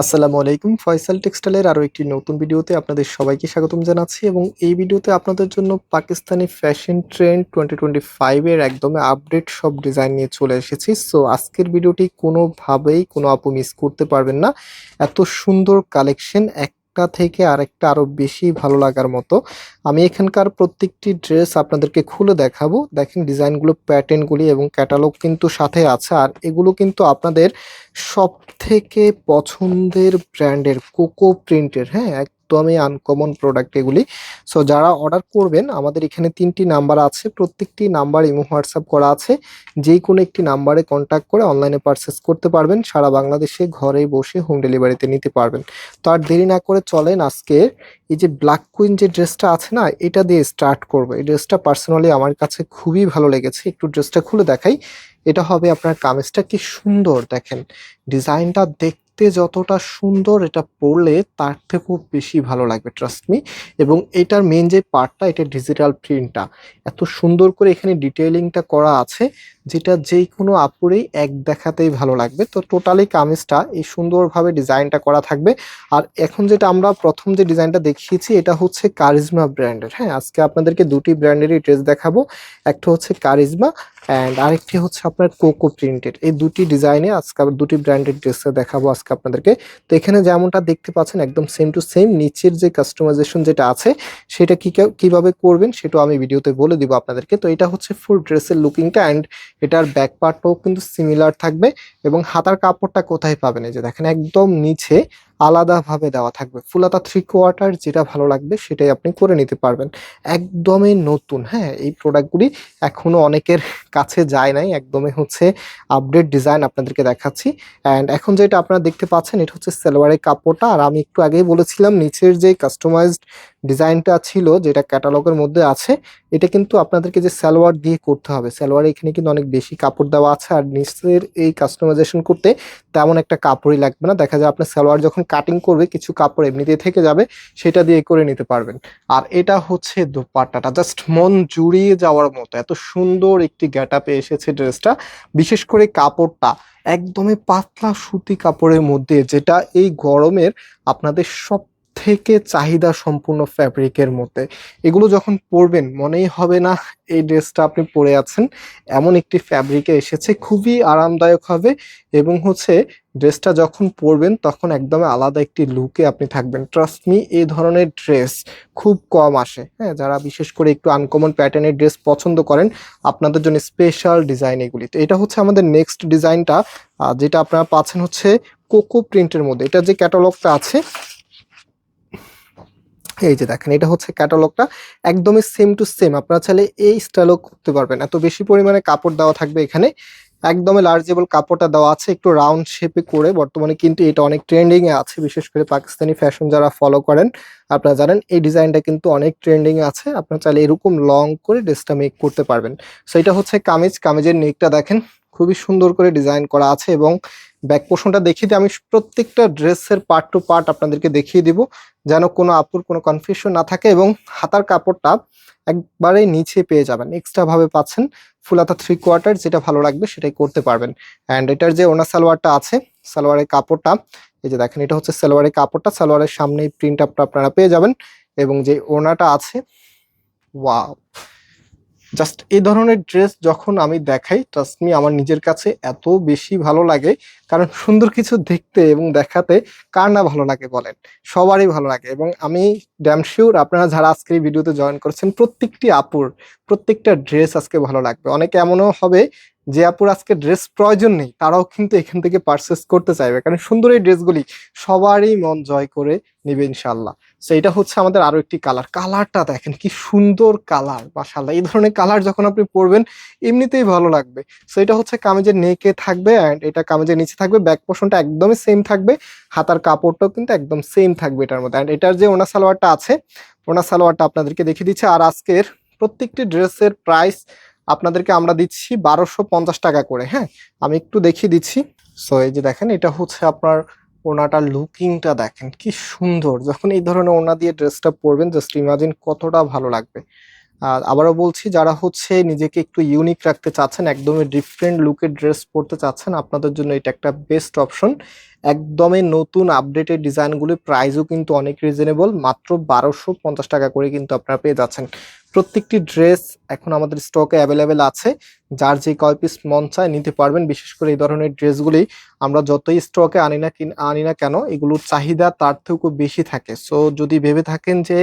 আসসালামু আলাইকুম, ফয়সাল টেক্সটাইলের আরও একটি নতুন ভিডিওতে আপনাদের সবাইকে স্বাগতম জানাচ্ছি এবং এই ভিডিওতে আপনাদের জন্য Pakistani fashion trend twenty twenty ফাইভের একদমে আপডেট সব ডিজাইন নিয়ে চলে এসেছি। সো আজকের ভিডিওটি কোনোভাবেই কোনো আপু মিস করতে পারবেন না। এত সুন্দর কালেকশন একটা থেকে আরেকটা আরও বেশি ভালো লাগার মতো। আমি এখানকার প্রত্যেকটি ড্রেস আপনাদেরকে খুলে দেখাবো। দেখেন ডিজাইনগুলো, প্যাটার্নগুলি এবং ক্যাটালগ কিন্তু সাথে আছে। আর এগুলো কিন্তু আপনাদের সব থেকে পছন্দের ব্র্যান্ডের কোকো প্রিন্টের হ্যাঁ একদমই আনকমন প্রোডাক্ট এগুলি। সো যারা অর্ডার করবেন, আমাদের এখানে তিনটি নাম্বার আছে। প্রত্যেকটি নাম্বার ইমো হোয়াটসঅ্যাপ করা আছে। যেই কোনো একটি নাম্বারে কন্ট্যাক্ট করে অনলাইনে পারচেস করতে পারবেন। সারা বাংলাদেশে ঘরে বসে হোম ডেলিভারিতে নিতে পারবেন। তো আর দেরি না করে চলেন আজকে এই যে ব্ল্যাক কুইন যে ড্রেসটা আছে না, এটা দিয়ে স্টার্ট করব। এই ড্রেসটা পার্সোনালি আমার কাছে খুবই ভালো লেগেছে। একটু ড্রেসটা খুলে দেখাই। এটা হবে আপনার কামিজটা কি সুন্দর দেখেন। ডিজাইনটা দেখতে যতটা সুন্দর এটা পরলে তার থেকেও বেশি ভালো লাগবে ট্রাস্ট মি এবং এটার মেন যে পার্টটা এটা ডিজিটাল প্রিন্টটা এত সুন্দর করে এখানে ডিটেলিংটা করা আছে, যেটা যেই কোনো আপুরেই এক দেখাতেই ভালো লাগবে। তো টোটালি কামিজটা এই সুন্দরভাবে ডিজাইনটা করা থাকবে। আর এখন যেটা আমরা প্রথম যে ডিজাইনটা দেখিয়েছি, এটা হচ্ছে কারিজমা ব্র্যান্ডের হ্যাঁ আজকে আপনাদেরকে দুটি ব্র্যান্ডেরই ড্রেস দেখাবো। একটা হচ্ছে কারিজমা অ্যান্ড আরেকটি হচ্ছে আপনার কোকো প্রিন্টেড এই দুটি ডিজাইনে আজকে দুটি ব্র্যান্ডের ড্রেস দেখাবো আজকে আপনাদেরকে। তো এখানে যেমনটা দেখতে পাচ্ছেন, একদম সেম টু সেম নিচের যে কাস্টমাইজেশন যেটা আছে, সেটা কি কীভাবে করবেন সেটা আমি ভিডিওতে বলে দিব আপনাদেরকে। তো এটা হচ্ছে ফুল ড্রেসের লুকিংটা অ্যান্ড এটার ব্যাক পার্টটাও কিন্তু সিমিলার থাকবে এবং হাতার কাপড়টা কোথায় পাবেন? এই যে দেখেন, একদম নিচে আলাদাভাবে দেওয়া থাকবে। ফুলাতা থ্রি কোয়ার্টার যেটা ভালো লাগবে সেটাই আপনি করে নিতে পারবেন। একদমই নতুন হ্যাঁ এই প্রোডাক্টগুলি এখনও অনেকের কাছে যায় নাই। একদমই হচ্ছে আপডেট ডিজাইন আপনাদেরকে দেখাচ্ছি। অ্যান্ড এখন যেটা আপনারা দেখতে পাচ্ছেন, এটা হচ্ছে সেলোয়ারের কাপড়টা। আর আমি একটু আগেই বলেছিলাম, নিচের যে কাস্টমাইজড ডিজাইনটা ছিল যেটা ক্যাটালগের মধ্যে আছে, এটা কিন্তু আপনাদেরকে যে সালোয়ার দিয়ে করতে হবে, সালোয়ারে এখানে কিন্তু অনেক বেশি কাপড় দেওয়া আছে আর নিচের এই কাস্টমাইজেশন করতে তেমন একটা কাপড়ই লাগবে না। দেখা যায় আপনার সালোয়ার যখন কাটিং করবে, কিছু কাপড় এমনিতেই থেকে যাবে, সেটা দিয়ে করে নিতে পারবেন। আর এটা হচ্ছে দোপাট্টাটা জাস্ট মন জুড়িয়ে যাওয়ার মতো। এত সুন্দর একটি গ্যাট আপে এসেছে ড্রেসটা। বিশেষ করে কাপড়টা, একদমই পাতলা সুতি কাপড়ের মধ্যে, যেটা এই গরমের আপনাদের সব থেকে চাহিদা সম্পূর্ণ ফ্যাব্রিকের মধ্যে। এগুলো যখন পরবেন, মনেই হবে না এই ড্রেসটা আপনি পরে আছেন। এমন একটি ফ্যাব্রিকে এসেছে, খুবই আরামদায়ক হবে এবং হচ্ছে ড্রেসটা যখন পরবেন, তখন একদম আলাদা একটি লুকে আপনি থাকবেন। ট্রাস্ট মি এই ধরনের ড্রেস খুব কম আসে। হ্যাঁ যারা বিশেষ করে একটু আনকমন প্যাটার্নের ড্রেস পছন্দ করেন, আপনাদের জন্য স্পেশাল ডিজাইন এগুলি। তো এটা হচ্ছে আমাদের নেক্সট ডিজাইনটা যেটা আপনারা পাচ্ছেন হচ্ছে কোকো প্রিন্টের মধ্যে। এটা যে ক্যাটালগটা আছে এই যে দেখেন, এটা হচ্ছে ক্যাটালগটা একদমই সেম টু সেম আপনারা চাইলে এই স্টাইলও করতে পারবেন। এত বেশি পরিমাণে কাপড় দেওয়া থাকবে এখানে। একদমই লার্জেবল কাপড়টা দেওয়া আছে, একটু রাউন্ড শেপে করে। বর্তমানে কিন্তু এটা অনেক ট্রেন্ডিং এ আছে, বিশেষ করে পাকিস্তানি ফ্যাশন যারা ফলো করেন, আপনারা জানেন এই ডিজাইনটা কিন্তু অনেক ট্রেন্ডিং এ আছে। আপনারা চাইলে এরকম লং করে ড্রেসটা মেক করতে পারবেন। সো এটা হচ্ছে কামিজ। কামিজের নেকটা দেখেন, খুবই সুন্দর করে ডিজাইন করা আছে এবং ব্যাক পোর্শনটা দেখিয়ে দিই আমি প্রত্যেকটা ড্রেসের পার্ট টু পার্ট আপনাদেরকে দেখিয়ে দিব, যেন কোনো আপুর কোনো কনফিউশন না থাকে এবং হাতার কাপড়টা একবারে নিচে পেয়ে যাবেন। এক্সট্রা ভাবে পাচ্ছেন ফুলাতা থ্রি কোয়ার্টার যেটা ভালো লাগবে সেটাই করতে পারবেন। অ্যান্ড এটার যে ওনা সালোয়ারটা আছে, সালোয়ারের কাপড়টা, এই যে দেখেন এটা হচ্ছে সালোয়ারের কাপড়টা, সালোয়ারের সামনে প্রিন্ট আপটা আপনারা পেয়ে যাবেন এবং যে ওনাটা আছে ওয়াও জাস্ট এই ধরনের ড্রেস যখন আমি দেখাই ট্রাস্ট মি আমার নিজের কাছে এত বেশি ভালো লাগে। কারণ সুন্দর কিছু দেখতে এবং দেখাতে কার না ভালো লাগে বলেন? সবারই ভালো লাগে। এবং আমি ড্যাম শিওর আপনারা যারা আজকে এই ভিডিওতে জয়েন করেছেন, প্রত্যেকটি আপুর প্রত্যেকটা ড্রেস আজকে ভালো লাগবে। অনেকে এমনও হবে যে আপুর আজকে ড্রেস প্রয়োজন নেই, তারাও কিন্তু এখান থেকে পারচেস করতে চাইবে। কারণ সুন্দর এই ড্রেসগুলি সবারই মন জয় করে নেবে ইনশাল্লাহ সো এটা হচ্ছে আমাদের আরও একটি কালার কালারটা দেখেন, কি সুন্দর কালার মাশাল্লাহ এই ধরনের কালার যখন আপনি পরবেন, এমনিতেই ভালো লাগবে। সো এটা হচ্ছে কামেজের নেকে থাকবে অ্যান্ড এটা কামেজের নিচে থাকবে। ব্যাক পোর্শনটা একদমই সেম থাকবে। হাতার কাপড়টাও কিন্তু একদম সেম থাকবে এটার মধ্যে। অ্যান্ড এটার যে ওনা সালোয়ারটা আছে, ওনা সালোয়ারটা আপনাদেরকে দেখিয়ে দিচ্ছে। আর আজকের প্রত্যেকটি ড্রেসের প্রাইস আপনাদেরকে আমরা দিচ্ছি বারোশো পঞ্চাশ টাকা করে হ্যাঁ? আমি একটু দেখিয়ে দিচ্ছি। সো এই যে দেখেন, এটা হচ্ছে আপনার ওনাটার লুকিংটা দেখেন, কি সুন্দর। যখন এই ধরনের ওনা দিয়ে ড্রেসটা পরবেন জাস্ট ইমাজিন কতটা ভালো লাগবে। আর আবারও বলছি, যারা হচ্ছে নিজেকে একটু ইউনিক রাখতে চাচ্ছেন, একদমই ডিফারেন্ট লুকের ড্রেস পরতে চাচ্ছেন, আপনাদের জন্য এটা একটা বেস্ট অপশন একদমই নতুন আপডেটেড ডিজাইনগুলি প্রাইসও কিন্তু অনেক রিজনেবল মাত্র বারোশো পঞ্চাশ টাকা করে কিন্তু আপনারা পেয়ে যাচ্ছেন। প্রত্যেকটি ড্রেস এখন আমাদের স্টকে অ্যাভেলেবেল আছে। যার যে কয় পিস মন চায় নিতে পারবেন। বিশেষ করে এই ধরনের ড্রেসগুলি আমরা যতই স্টকে আনি না আনি না কেন, এগুলোর চাহিদা তার থেকেও বেশি থাকে। সো যদি ভেবে থাকেন যে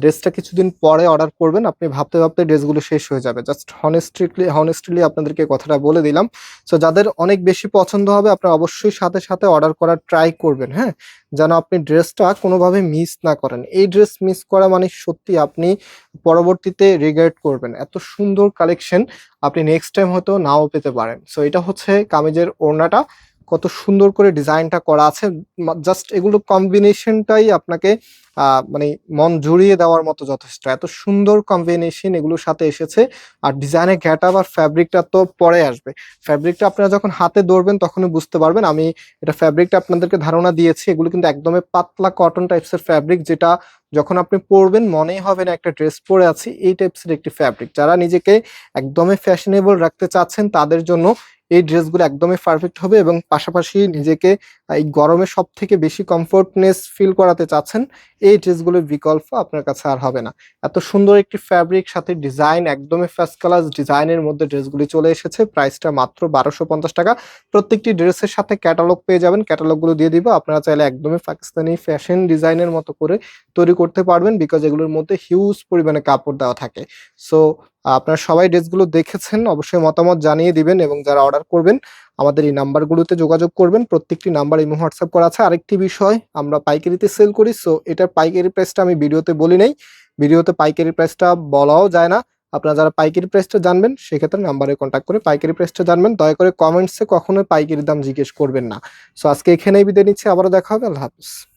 ড্রেসটা কিছুদিন পরে অর্ডার করবেন, আপনি ভাবতে ভাবতে ড্রেসগুলো শেষ হয়ে যাবে। জাস্ট হনেস্টলি হনেস্টলি আপনাদেরকে কথাটা বলে দিলাম। সো যাদের অনেক বেশি পছন্দ হবে, আপনারা অবশ্যই সাথে সাথে অর্ডার করার ট্রাই করবেন হ্যাঁ? যেন আপনি ড্রেসটা কোনোভাবে মিস না করেন। এই ড্রেস মিস করা মানে সত্যি আপনি পরবর্তীতে রিগ্রেট করবেন। এত সুন্দর কালেকশন আপনি নেক্সট টাইম হয়তো নাও পেতে পারেন। সো এটা হচ্ছে কামিজের ওড়নাটা। কত সুন্দর করে ডিজাইনটা করা আছে। জাস্ট এগুলো কম্বিনেশনটাই আপনাকে মানে মন জুড়িয়ে দেওয়ার মতো যথেষ্ট। এত সুন্দর কম্বিনেশন এগুলোর সাথে এসেছে। আর ডিজাইনের ঘ্যাটা আর ফ্যাব্রিকটা তো পরে আসবে। ফ্যাব্রিকটা আপনারা যখন হাতে ধরবেন, তখনই বুঝতে পারবেন। আমি এটা ফ্যাব্রিকটা আপনাদেরকে ধারণা দিয়েছি। এগুলো কিন্তু একদমই পাতলা কটন টাইপসের ফ্যাব্রিক যেটা যখন আপনি পরবেন, মনেই হবে না একটা ড্রেস পরে আছি। এই টাইপসের একটি ফ্যাব্রিক যারা নিজেকে একদমই ফ্যাশনেবল রাখতে চাচ্ছেন, তাদের জন্য এই ড্রেসগুলো একদমই পারফেক্ট হবে এবং পাশাপাশি নিজেকে এই গরমে সব থেকে বেশি কমফোর্টনেস ফিল করাতে চাচ্ছেন, এই ড্রেসগুলোর বিকল্প আপনার কাছে আর হবে না। এত সুন্দর একটি ফ্যাব্রিক সাথে ডিজাইন একদমই ফার্স্ট ক্লাস ডিজাইনের মধ্যে ড্রেসগুলি চলে এসেছে। প্রাইসটা মাত্র বারোশো পঞ্চাশ টাকা। প্রত্যেকটি ড্রেসের সাথে ক্যাটালগ পেয়ে যাবেন। ক্যাটালগুলো দিয়ে দিব। আপনারা চাইলে একদমই পাকিস্তানি ফ্যাশন ডিজাইনের মতো করে তৈরি করতে পারবেন বিকজ এগুলোর মধ্যে হিউজ পরিমাণে কাপড় দেওয়া থাকে। সো আপনারা সবাই ড্রেসগুলো দেখেছেন, অবশ্যই মতামত জানিয়ে দিবেন এবং যারা অর্ডার করবেন, আমাদের এই নাম্বারগুলোতে যোগাযোগ করবেন। প্রত্যেকটি নাম্বার ইমো, হোয়াটসঅ্যাপ করা আছে। আরেকটি বিষয়, আমরা পাইকারিতে সেল করি, সো এটার পাইকারি প্রাইসটা আমি ভিডিওতে বলি নাই। ভিডিওতে পাইকারি প্রাইসটা বলাও যায় না। আপনারা যারা পাইকারি প্রাইসটা জানবেন, সেক্ষেত্রে নাম্বারে কন্ট্যাক্ট করে পাইকারি প্রাইসটা জানবেন। দয়া করে কমেন্টসে কখনোই পাইকারি দাম জিজ্ঞেস করবেন না। সো আজকে এখানেই বিদায় নিচ্ছি। আবারও দেখা হবে। আল্লাহ হাফিজ।